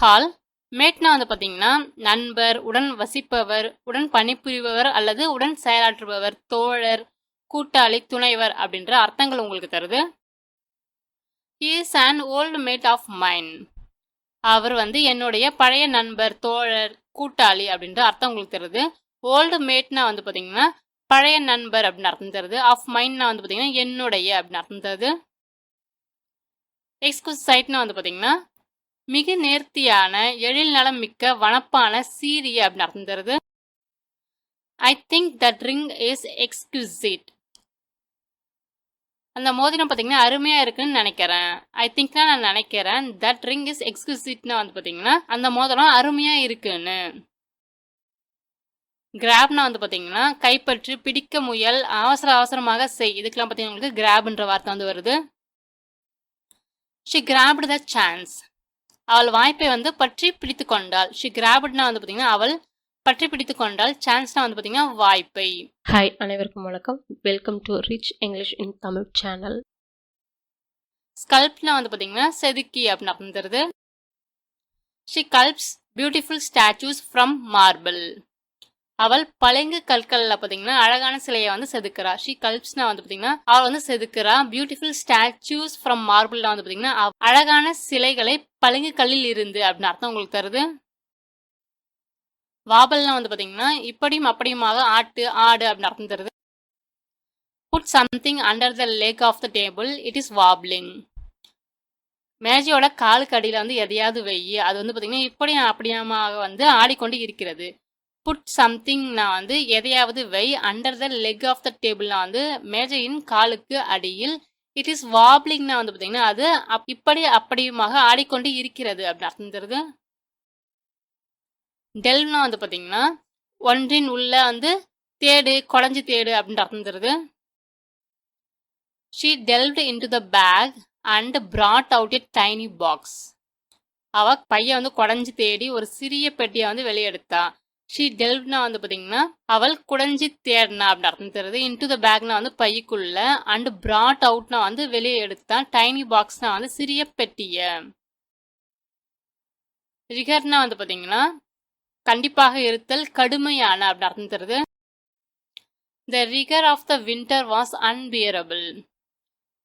Hall மேட்னா வந்து பார்த்தீங்கன்னா நண்பர் உடன் வசிப்பவர் உடன் பணிபுரிபவர் அல்லது உடன் செயலாற்றுபவர் தோழர் கூட்டாளி துணைவர் அப்படின்ற அர்த்தங்கள் உங்களுக்கு தருது. Is an old mate of mine அவர் வந்து என்னுடைய பழைய நண்பர் தோழர் கூட்டாளி அப்படின்ற அர்த்தம் உங்களுக்கு தருது. ஓல்டு மேட்னா வந்து பார்த்தீங்கன்னா பழைய நண்பர் அப்படின்னு அர்த்தம் தருது. ஆஃப் மைண்ட்னா வந்து பார்த்தீங்கன்னா என்னுடைய அப்படின்னு அர்த்தம் தருது. எக்ஸ்கூஸ் சைட்னா வந்து பார்த்தீங்கன்னா மிக நேர்த்தியான எழில் நலம் மிக்க வனப்பான சீரிய அப்படின்னு அர்த்தம் I think that ring is exquisite அந்த மோதிரம் பார்த்தீங்கன்னா அருமையாக இருக்குன்னு நினைக்கிறேன். ஐ திங்க்னா நான் நினைக்கிறேன். தட் ரிங் இஸ் எக்ஸ்குசிட்னா வந்து பார்த்தீங்கன்னா அந்த மோதிரம் அருமையாக இருக்குன்னு. கிராப்னா வந்து பார்த்தீங்கன்னா கைப்பற்றி பிடிக்க முயல் அவசர அவசரமாக செய். இதுக்கெல்லாம் பார்த்தீங்கன்னா உங்களுக்கு கிராப்ன்ற வார்த்தை வந்து வருது. ஷி கிராப்டு த சான்ஸ் அவள் வாய்ப்பை வந்து பற்றி பிடித்து கொண்டாள். ஷி கிராப்ட்னா வந்து பார்த்தீங்கன்னா அவள் பற்றி பிடித்து கொண்டாள். சான்ஸ்னா வந்து பார்த்தீங்கன்னா வாய்ப்பை. ஹாய் அனைவருக்கும் வணக்கம். Welcome to rich English in Tamil channel ஸ்கல்ப்னா வந்து பார்த்தீங்கன்னா செதுக்கி அப்படின்னு அர்த்தம் தருது she sculpts beautiful statues from marble அவள் பளிங்கு கற்கள்ல பார்த்தீங்கன்னா அழகான சிலையை வந்து செதுக்கிறா. ஷி கல்ப்ஸ்னா வந்து பார்த்தீங்கன்னா அவள் வந்து செதுக்கிறா. பியூட்டிஃபுல் ஸ்டாச்சூஸ் ஃப்ரம் மார்பிள்ல வந்து பாத்தீங்கன்னா அழகான சிலைகளை பளிங்கு கல்லில் இருந்து அப்படின்னு அர்த்தம் உங்களுக்கு தருது. வாபல்லாம் வந்து பாத்தீங்கன்னா இப்படியும் அப்படியுமாக ஆட்டு ஆடு அப்படின்னு அர்த்தம் தருது. Put something under the leg of the table it is wobbling மேஜையோட காலுக்கு அடியில் வந்து எதையாவது வெய்யி. அது வந்து பார்த்தீங்கன்னா இப்படியும் அப்படியாமாக வந்து ஆடிக்கொண்டு இருக்கிறது. புட் சம்திங்னா வந்து எதையாவது வை under the leg of the டேபிள்னா வந்து மேஜையின் காலுக்கு அடியில். இட் இஸ் வாப்ளிங்னா வந்து பார்த்தீங்கன்னா அது அப்- இப்படி அப்படியுமாக ஆடிக்கொண்டு இருக்கிறது அப்படின்னு அர்த்தம் டெல்னா வந்து பார்த்தீங்கன்னா ஒன்றின் உள்ள வந்து தேடு குடஞ்சி தேடு அப்படின்ற அர்த்தம் தருது she delved into the bag and brought out a tiny box அவ பையன் வந்து குடஞ்சி தேடி ஒரு சிறிய பெட்டியை வந்து வெளியெடுத்தா ஷீ டெல்வ்னா வந்து பார்த்தீங்கன்னா அவள் குடஞ்சி தேடினா அப்படின்னு அர்த்தம். தருது இன்டு த பேக்னா வந்து பைக்குள்ள அண்ட் brought அவுட்னா வந்து வெளியே எடுத்தான் டைனி பாக்ஸ்னா வந்து சிறிய பெட்டிய. ரிகர்னா வந்து பார்த்தீங்கன்னா கண்டிப்பாக இருத்தல் கடுமையான அப்படின்னு அர்த்தம் தருது. The rigour of the winter was unbearable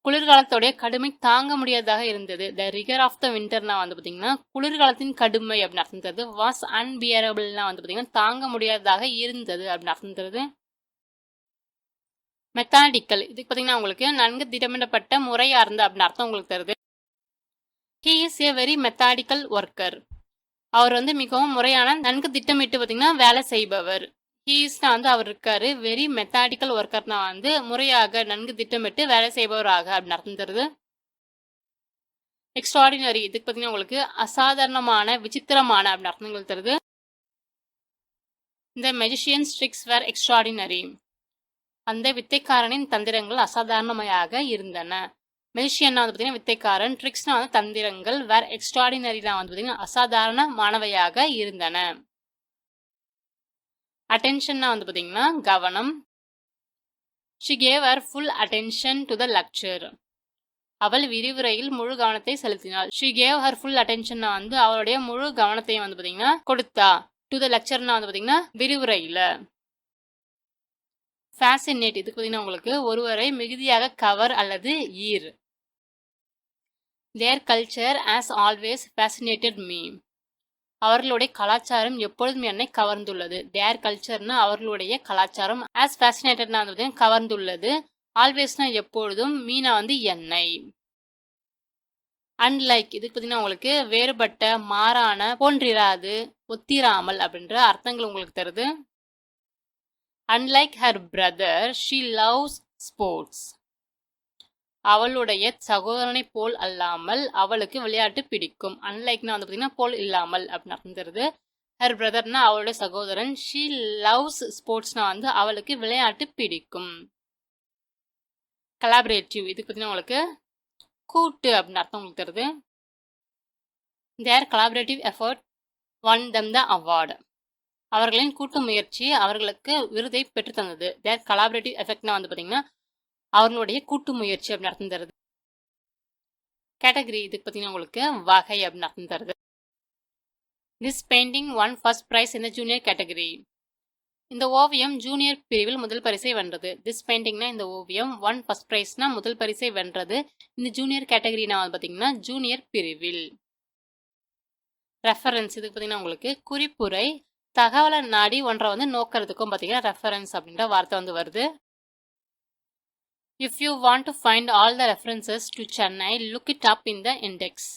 குளிர்காலத்தோடைய கடுமை தாங்க முடியாததாக இருந்தது. த ரிகர் ஆஃப் த வின்டர்னா வந்து பார்த்தீங்கன்னா குளிர்காலத்தின் கடுமை அப்படின்னு அர்த்தம் தருது. வாஸ் அன்பியரபிள்னா வந்து பார்த்தீங்கன்னா தாங்க முடியாததாக இருந்தது அப்படின்னு அர்த்தம் தருது. மெத்தாடிக்கல் இதுக்கு பார்த்தீங்கன்னா உங்களுக்கு நன்கு திட்டமிடப்பட்ட முறையாக இருந்தது அப்படின்னு அர்த்தம் உங்களுக்கு தருது. He is a very methodical worker அவர் வந்து மிகவும் முறையான நன்கு திட்டமிட்டு பார்த்தீங்கன்னா வேலை செய்பவர். ஹீஸ்னா வந்து அவர் இருக்காரு. வெரி மெத்தாடிக்கல் ஒர்க்கர்னா வந்து முறையாக நன்கு திட்டமிட்டு வேலை செய்பவராக அப்படின்னு அர்த்தம் தருது எக்ஸ்ட்ராடினரி இதுக்கு பார்த்தீங்கன்னா உங்களுக்கு அசாதாரணமான விசித்திரமான அப்படின்னு அர்த்தங்கள் தருது இந்த மெஜிஷியன் ஸ்ட்ரிக்ஸ் வேர் எக்ஸ்ட்ராடினரி அந்த வித்தைக்காரனின் தந்திரங்கள் அசாதாரணமையாக இருந்தன. மெஜிஷியன்னா வந்து பார்த்தீங்கன்னா வித்தைக்காரன். ட்ரிக்ஸ்னா வந்து தந்திரங்கள். வேர் எக்ஸ்ட்ராடினரிலாம் வந்து பார்த்தீங்கன்னா அசாதாரணமானவையாக இருந்தன. அட்டென்ஷன்னா வந்து பார்த்தீங்கன்னா கவனம். She gave her full attention to the lecture அவள் விரிவுரையில் முழு கவனத்தை செலுத்தினாள். She gave her full attention வந்து அவளுடைய முழு கவனத்தையும் வந்து பார்த்தீங்கன்னா கொடுத்தா. டு த லெக்சர்னா வந்து பார்த்தீங்கன்னா விரிவுரையில். ஃபேசினேட் இதுக்கு பார்த்தீங்கன்னா உங்களுக்கு ஒருவரை மிகுதியாக கவர் அல்லது ஈர். Their culture has always fascinated me அவர்களுடைய கலாச்சாரம் எப்பொழுதும் என்னை கவர்ந்துள்ளது. தேர் கல்ச்சர்னா அவர்களுடைய கலாச்சாரம். ஆஸ் ஃபேசினேட்டட்னா வந்து கவர்ந்துள்ளது. ஆல்வேஸ்னா எப்பொழுதும் மீனா வந்து என்னை. அன்லைக் இதுக்கு பார்த்தீங்கன்னா உங்களுக்கு வேறுபட்ட மாறான போன்றிராது ஒத்திராமல் அப்படின்ற அர்த்தங்கள் உங்களுக்கு தருது. Unlike her brother she loves sports அவளுடைய சகோதரனை போல் அல்லாமல் அவளுக்கு விளையாட்டு பிடிக்கும். அன்லைக்னா வந்து பார்த்தீங்கன்னா போல் இல்லாமல் அப்படின்னு அர்த்தம் தருது ஹர் பிரதர்னா அவளுடைய சகோதரன். ஷீ லவ்ஸ் ஸ்போர்ட்ஸ்னா வந்து அவளுக்கு விளையாட்டு பிடிக்கும். கலாபரேட்டிவ் இதுக்கு பார்த்தீங்கன்னா உங்களுக்கு கூட்டு அப்படின்னு அர்த்தம் உங்களுக்கு தருது their collaborative effort won them the award அவர்களின் கூட்டு முயற்சி அவர்களுக்கு விருதை பெற்று தந்தது. தேர் கலாபரேட்டிவ் எஃபெக்ட்னா வந்து பார்த்தீங்கன்னா அவர்களுடைய கூட்டு முயற்சி அப்படின்னு அர்த்தம் தருது கேட்டகரி இதுக்கு பார்த்தீங்கன்னா உங்களுக்கு வகை அப்படின்னு அர்த்தம் தருது this painting won first prize இந்த ஜூனியர் கேட்டகரி இந்த ஓவியம் ஜூனியர் பிரிவில் முதல் பரிசை வென்றது. திஸ் பெயிண்டிங்னா இந்த ஓவியம் ஒன் ஃபர்ஸ்ட் ப்ரைஸ்னா முதல் பரிசை வென்றது. இந்த ஜூனியர் கேட்டகரினா வந்து பார்த்தீங்கன்னா ஜூனியர் பிரிவில். ரெஃபரன்ஸ் இதுக்கு பார்த்தீங்கன்னா உங்களுக்கு குறிப்புரை தகவலை நாடி ஒன்றை வந்து நோக்கிறதுக்கும் பார்த்தீங்கன்னா ரெஃபரன்ஸ் அப்படின்ற வார்த்தை வந்து வருது. If you want to find all the references to Chennai look it up in the index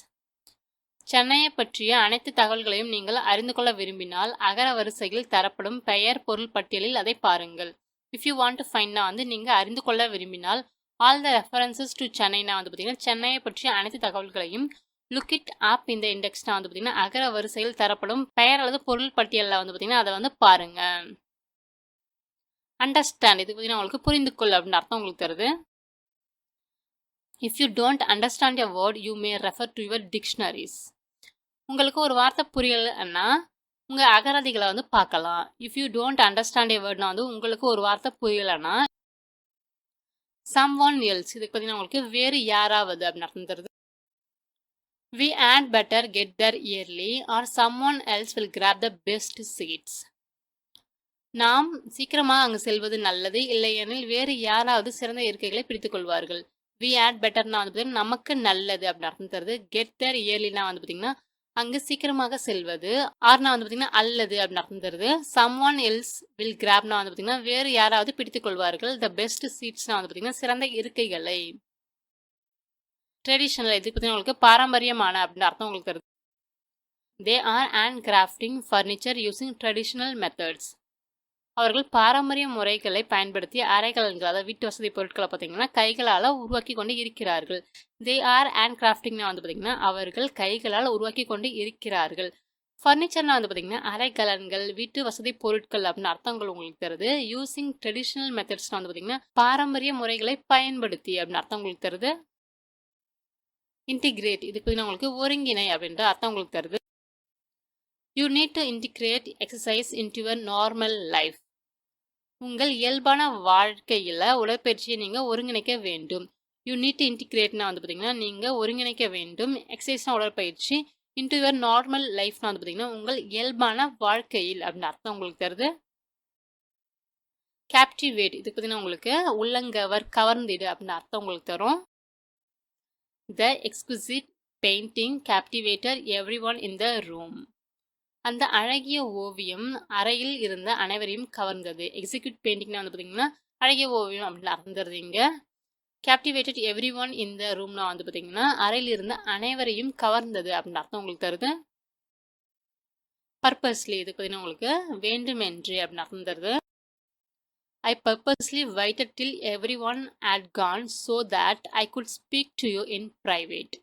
சென்னையை பற்றிய அனைத்து தகவல்களையும் நீங்கள் அறிந்து கொள்ள விரும்பினால் அகர வரிசையில் தரப்படும் பெயர் பொருள் பட்டியலில் அதை பாருங்கள். இஃப் யூ வாண்ட் டு ஃபைண்ட்னா வந்து நீங்கள் அறிந்து கொள்ள விரும்பினால் ஆல் த ரெஃபரன்சஸ் டு சென்னைனா வந்து பார்த்தீங்கன்னா சென்னையை பற்றிய அனைத்து தகவல்களையும் லுக் இட் ஆப் இந்த இண்டெக்ஸ்னா வந்து பார்த்தீங்கன்னா அகர வரிசையில் தரப்படும் பெயர் அல்லது பொருள் பட்டியலில் வந்து பார்த்தீங்கன்னா அதை வந்து பாருங்கள் அண்டர்ஸ்டாண்ட் இது பார்த்தீங்கன்னா உங்களுக்கு புரிந்து கொள் அப்படின்னு அர்த்தம் உங்களுக்கு தருது. If you don't understand a word you may refer to your dictionaries உங்களுக்கு ஒரு வார்த்தை புரியலைன்னா உங்கள் அகராதிகளை வந்து பார்க்கலாம். If you don't understand a வேர்ட்னா வந்து உங்களுக்கு ஒரு வார்த்தை புரியலைன்னா சம் ஒன் எல்ஸ் இதுக்கு பார்த்தீங்கன்னா உங்களுக்கு வேறு யாராவது அப்படின்னு அர்த்தம் தருது. We had better get there early or someone else will grab the best seats நாம் சீக்கிரமாக அங்கு செல்வது நல்லது இல்லையெனில் வேறு யாராவது சிறந்த இருக்கைகளை பிடித்துக் கொள்வார்கள். வி ஆட் பெட்டர்னா வந்து பார்த்தீங்கன்னா நமக்கு நல்லது அப்படின்னு அர்த்தம் தருது. கெட் தர் இயர்லினா வந்து பார்த்தீங்கன்னா அங்கு சீக்கிரமாக செல்வது. ஆர்னா வந்து பார்த்தீங்கன்னா அல்லது அப்படின்னு அர்த்தம் தருது. சம் ஒன் எல்ஸ் வில் கிராப்னா வந்து பார்த்தீங்கன்னா வேறு யாராவது பிடித்துக் கொள்வார்கள். த பெஸ்ட் சீட்ஸ்னா வந்து பார்த்தீங்கன்னா சிறந்த இருக்கைகளை. ட்ரெடிஷ்னல் இது பார்த்தீங்கன்னா உங்களுக்கு பாரம்பரியமான அப்படின்னு அர்த்தம் உங்களுக்கு தருது. They are handcrafting furniture using traditional methods அவர்கள் பாரம்பரிய முறைகளை பயன்படுத்தி அரைக்கலன்கள் அதாவது வீட்டு வசதி பொருட்களை பார்த்தீங்கன்னா கைகளால் உருவாக்கி கொண்டு இருக்கிறார்கள். தே ஆர் அண்ட் கிராஃப்டிங்னா வந்து பார்த்தீங்கன்னா அவர்கள் கைகளால் உருவாக்கி கொண்டு இருக்கிறார்கள் ஃபர்னிச்சர்னா வந்து பார்த்தீங்கன்னா அரைகலன்கள் வீட்டு வசதி பொருட்கள் அப்படின்னு அர்த்தங்கள் உங்களுக்கு தருது. யூசிங் ட்ரெடிஷ்னல் மெத்தட்ஸ்னா வந்து பார்த்தீங்கன்னா பாரம்பரிய முறைகளை பயன்படுத்தி அப்படின்னு அர்த்தம் உங்களுக்கு தருது. இன்டிகிரேட் இதுக்கு பார்த்தீங்கன்னா உங்களுக்கு ஒருங்கிணை அப்படின்ற அர்த்தம் உங்களுக்கு தருது. You need to integrate exercise into your normal life உங்கள் இயல்பான வாழ்க்கையில் உடற்பயிற்சியை நீங்கள் ஒருங்கிணைக்க வேண்டும். யூ நீட் டு இன்டிகிரேட்னா வந்து பார்த்தீங்கன்னா நீங்கள் ஒருங்கிணைக்க வேண்டும். எக்ஸசைஸ்னா உடற்பயிற்சி. இன்டு யுவர் நார்மல் லைஃப்னா வந்து பார்த்தீங்கன்னா உங்கள் இயல்பான வாழ்க்கையில் அப்படின்னு அர்த்தம் உங்களுக்கு தருது கேப்டிவேட் இதுக்கு பார்த்தீங்கன்னா உங்களுக்கு உள்ளங்கவர் கவர்ந்திடு அப்படின்னு அர்த்தம் உங்களுக்கு தரும். The exquisite painting captivated everyone in the room அந்த அழகிய ஓவியம் அறையில் இருந்த அனைவரையும் கவர்ந்தது. எக்ஸிக்யூட் பெயிண்டிங்னா வந்து பார்த்தீங்கன்னா அழகிய ஓவியம் அப்படின்னு அறந்துருது இங்கே. கேப்டிவேட்டட் எவ்ரி ஒன் இந்த ரூம்னா வந்து பார்த்தீங்கன்னா அறையில் இருந்த அனைவரையும் கவர்ந்தது அப்படின்னு அர்த்தம் உங்களுக்கு தருது? பர்பஸ்லி இது பார்த்தீங்கன்னா உங்களுக்கு வேண்டுமென்று அப்படின்னு அர்த்தம் தருது. I purposely waited till everyone had gone so that I could speak to you in private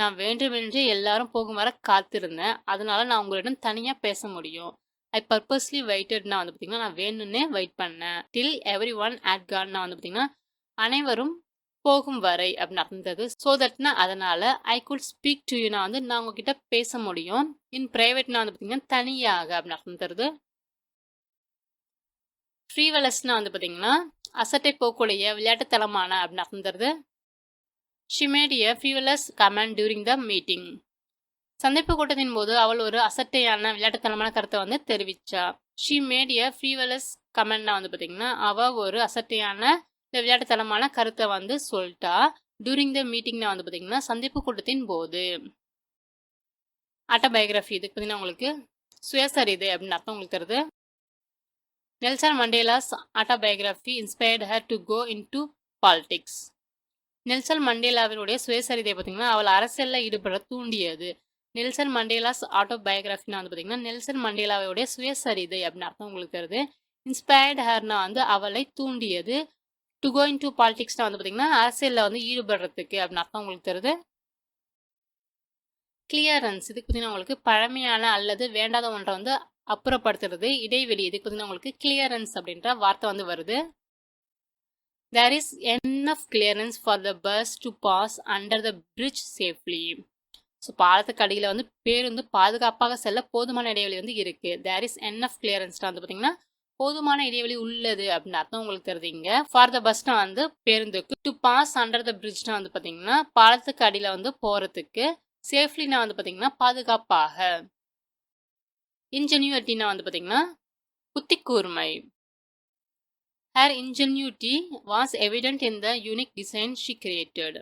நான் வேண்டுமென்றே எல்லாரும் போகும் வர காத்திருந்தேன். அதனால நான் உங்களிடம் தனியாக பேச முடியும். ஐ பர்பஸ்லி வெயிட்டட்னா வந்து பார்த்தீங்கன்னா நான் வேணும்னே வெயிட் பண்ணேன். டில் எவ்ரி ஒன் அட் கான்னா வந்து பார்த்தீங்கன்னா அனைவரும் போகும் வரை அப்படின்னு அர்த்தது ஸோ தட்னா அதனால ஐ குட் ஸ்பீக் டு யூனா வந்து நான் உங்ககிட்ட பேச முடியும். இன் ப்ரைவேட்னா வந்து பார்த்தீங்கன்னா தனியாக அப்படின்னு அர்த்தம் தருது ஃப்ரீவலஸ்னா வந்து பார்த்தீங்கன்னா அசட்டை போக்கூடிய விளையாட்டுத்தனமான அப்படின்னு அர்த்தம் தருது she made a frivolous comment during the meeting சந்திப்பு கூட்டத்தின் போது அவள் ஒரு அசட்டையான விளையாட்டுத்தனமான கருத்தை வந்து தெரிவிச்சா. ஷி மேட் எ ஃபியூவலஸ் கமெண்ட்னா வந்து பார்த்தீங்கன்னா அவள் ஒரு அசட்டையான விளையாட்டுத்தனமான கருத்தை வந்து சொல்லிட்டா. டியூரிங் த மீட்டிங்னா வந்து பார்த்தீங்கன்னா சந்திப்பு கூட்டத்தின் போது. ஆட்டோபயோகிராஃபி இதுக்கு பார்த்தீங்கன்னா உங்களுக்கு சுயசரிது அப்படின்னு அர்த்தம் உங்களுக்கு தருது. Nelson Mandela's autobiography inspired her to go into politics Nelson மண்டேலாவினுடைய சுயசரிதை பார்த்தீங்கன்னா அவள் அரசியலில் ஈடுபட தூண்டியது. நெல்சன் மண்டேலாஸ் ஆட்டோபயோகிராஃபினா வந்து பார்த்தீங்கன்னா நெல்சன் மண்டேலாவுடைய சுயசரிதை அப்படின்னு அர்த்தம் உங்களுக்கு தருது இன்ஸ்பயர்ட் ஹர்னா வந்து அவளை தூண்டியது. டு கோயிங் டு பாலிடிக்ஸ்னா வந்து பார்த்தீங்கன்னா அரசியலில் வந்து ஈடுபடுறதுக்கு அப்படின்னு அர்த்தம் உங்களுக்கு தருது கிளியரன்ஸ் இதுக்கு பார்த்தீங்கன்னா உங்களுக்கு பழமையான அல்லது வேண்டாத ஒன்றை வந்து அப்புறப்படுத்துறது. இடைவெளி இதுக்கு பார்த்தீங்கன்னா உங்களுக்கு கிளியரன்ஸ் அப்படின்ற வார்த்தை வந்து வருது. There is enough clearance for the bus to pass under the bridge safely so பாலத்துக்கு அடியில் வந்து பேருந்து பாதுகாப்பாக செல்ல போதுமான இடைவெளி வந்து இருக்குது தேர் இஸ் என்எஃப் clearance வந்து பார்த்தீங்கன்னா போதுமான இடைவெளி உள்ளது அப்படின்னு அர்த்தம் உங்களுக்கு தெரியுங்க ஃபார் த பஸ்னா வந்து பேருந்துக்கு டு பாஸ் அண்டர் த பிரிட்ஜ்னா வந்து பார்த்தீங்கன்னா பாலத்துக்கு அடியில் வந்து போகிறதுக்கு சேஃப்லினா வந்து பார்த்தீங்கன்னா பாதுகாப்பாக. இன்ஜென்யூட்டினா வந்து பார்த்தீங்கன்னா புத்திக்கூர்மை. Her ingenuity was evident in the unique design she created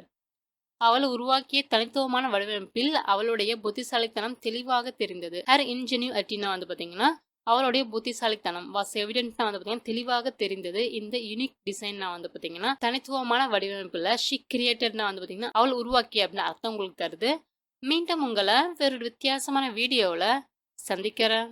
அவள் உருவாக்கிய தனித்துவமான வடிவமைப்பில் அவளுடைய புத்திசாலித்தனம் தெளிவாக தெரிந்தது. ஹேர் இன்ஜினியூ அட்டினா வந்து பார்த்தீங்கன்னா அவளுடைய புத்திசாலித்தனம் வாஸ் எவிடென்ட்னா வந்து பார்த்தீங்கன்னா தெளிவாக தெரிந்தது. இந்த யூனிக் டிசைன்னா வந்து பார்த்தீங்கன்னா தனித்துவமான வடிவமைப்பில் ஷி கிரியேட்டட்னா வந்து பார்த்தீங்கன்னா அவள் உருவாக்கிய அப்படின்னு அர்த்தம் உங்களுக்கு தருது. மீண்டும் உங்களை வேறு வித்தியாசமான வீடியோவில் சந்திக்கிறேன்.